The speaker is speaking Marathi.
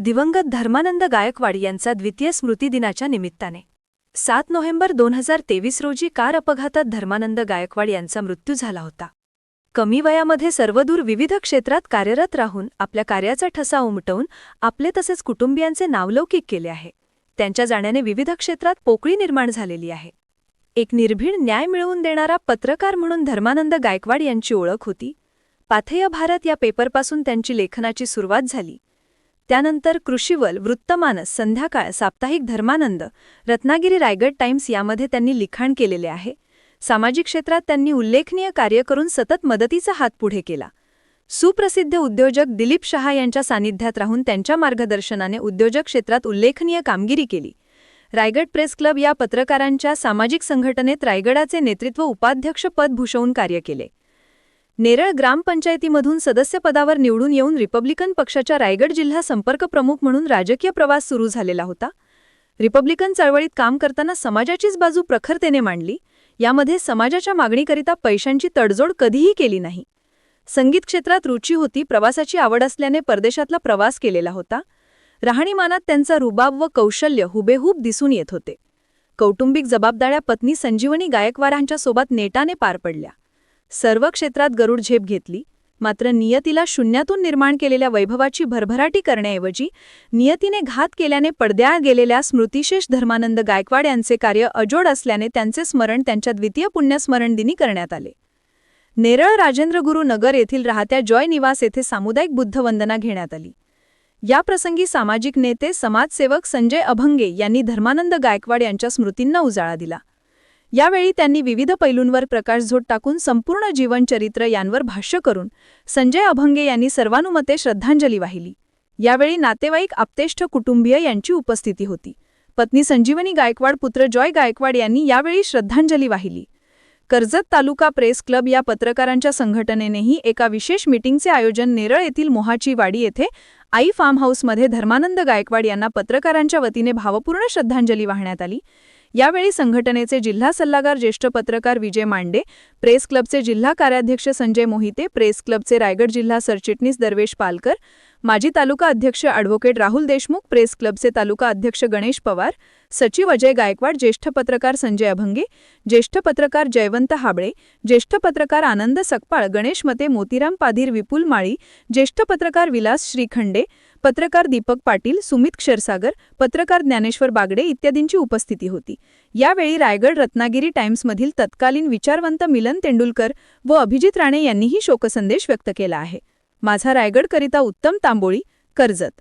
दिवंगत धर्मानंद गायकवाड यांचा द्वितीय स्मृतिदिनाच्या निमित्ताने. सात नोव्हेंबर दोन हजार तेवीस रोजी कार अपघातात धर्मानंद गायकवाड यांचा मृत्यू झाला होता. कमी वयामध्ये सर्वदूर विविध क्षेत्रात कार्यरत राहून आपल्या कार्याचा ठसा उमटवून आपले तसेच कुटुंबियांचे नावलौकिक केले आहे. त्यांच्या जाण्याने विविध क्षेत्रात पोकळी निर्माण झालेली आहे. एक निर्भीड न्याय मिळवून देणारा पत्रकार म्हणून धर्मानंद गायकवाड यांची ओळख होती. पाथेय भारत या पेपरपासून त्यांची लेखनाची सुरुवात झाली. त्यानंतर कृषीवल वृत्तमानस संध्याकाळ साप्ताहिक धर्मानंद रत्नागिरी रायगड टाइम्स यामध्ये त्यांनी लिखाण केलेले आहे. सामाजिक क्षेत्रात त्यांनी उल्लेखनीय कार्य करून सतत मदतीचा हात पुढे केला. सुप्रसिद्ध उद्योजक दिलीप शहा यांच्या सानिध्यात राहून त्यांच्या मार्गदर्शनाने उद्योजक क्षेत्रात उल्लेखनीय कामगिरी केली. रायगड प्रेस क्लब या पत्रकारांच्या सामाजिक संघटनेत रायगडाचे नेतृत्व उपाध्यक्ष पद भूषवून कार्य केले. नेरळ ग्रामपंचायतीमधून सदस्यपदावर निवडून येऊन रिपब्लिकन पक्षाच्या रायगड जिल्हा संपर्क प्रमुख म्हणून राजकीय प्रवास सुरू झालेला होता. रिपब्लिकन चळवळीत काम करताना समाजाचीच बाजू प्रखरतेने मांडली. यामध्ये समाजाच्या मागणीकरिता पैशांची तडजोड कधीही केली नाही. संगीत क्षेत्रात रुची होती प्रवासाची आवड असल्याने परदेशातला प्रवास केलेला होता. राहणीमानात त्यांचा रुबाब व कौशल्य हुबेहूब दिसून येत होते. कौटुंबिक जबाबदाऱ्या पत्नी संजीवनी गायकवाडांच्या सोबत नेटाने पार पडल्या. सर्व क्षेत्रात गरुड झेप घेतली. मात्र नियतीला शून्यातून निर्माण केलेल्या वैभवाची भरभराटी करण्याऐवजी नियतीने घात केल्याने पडद्या गेलेल्या स्मृतिशेष धर्मानंद गायकवाड यांचे कार्य अजोड असल्याने त्यांचे स्मरण त्यांच्या द्वितीय पुण्यस्मरण दिनी करण्यात आले. नेरळ राजेंद्रगुरू नगर येथील राहत्या जॉय निवास येथे सामुदायिक बुद्धवंदना घेण्यात आली. याप्रसंगी सामाजिक नेते समाजसेवक संजय अभंगे यांनी धर्मानंद गायकवाड यांच्या स्मृतींना उजाळा दिला. यावेळी त्यांनी विविध पैलूंवर प्रकाशझोत टाकून संपूर्ण जीवनचरित्र यांवर भाष्य करून संजय अभंगे यांनी सर्वानुमते श्रद्धांजली वाहिली. यावेळी नातेवाईक आप्तेष्ठ कुटुंबीय यांची उपस्थिती होती. पत्नी संजीवनी गायकवाड पुत्र जॉय गायकवाड यांनी यावेळी श्रद्धांजली वाहिली. कर्जत तालुका प्रेस क्लब या पत्रकारांच्या संघटनेनेही एका विशेष मीटिंगचे आयोजन नेरळ येथील मोहाची वाडी येथे आई फार्म हाऊसमध्ये धर्मानंद गायकवाड यांना पत्रकारांच्या वतीने भावपूर्ण श्रद्धांजली वाहण्यात आली. यावेळी संघटनेचे जिल्हा सल्लागार ज्येष्ठ पत्रकार विजय मांडे प्रेस क्लबचे जिल्हा कार्याध्यक्ष संजय मोहिते प्रेस क्लबचे रायगड जिल्हा सरचिटणीस दरवेश पालकर माजी तालुका अध्यक्ष अॅडव्होकेट राहुल देशमुख प्रेस क्लबचे तालुका अध्यक्ष गणेश पवार सचिव अजय गायकवाड ज्येष्ठ पत्रकार संजय अभंगे ज्येष्ठ पत्रकार जयवंत हाबळे ज्येष्ठ पत्रकार आनंद सकपाळ गणेश मते मोतीराम पाधीर विपुल माळी ज्येष्ठ पत्रकार विलास श्रीखंडे पत्रकार दीपक पाटील सुमित क्षीरसागर पत्रकार ज्ञानेश्वर बागडे इत्यादींची उपस्थिती होती. यावेळी रायगड रत्नागिरी टाइम्समधील तत्कालीन विचारवंत मिलन तेंडुलकर व अभिजित राणे यांनीही शोकसंदेश व्यक्त केला आहे. माझा रायगडकरिता उत्तम तांबोळी कर्जत.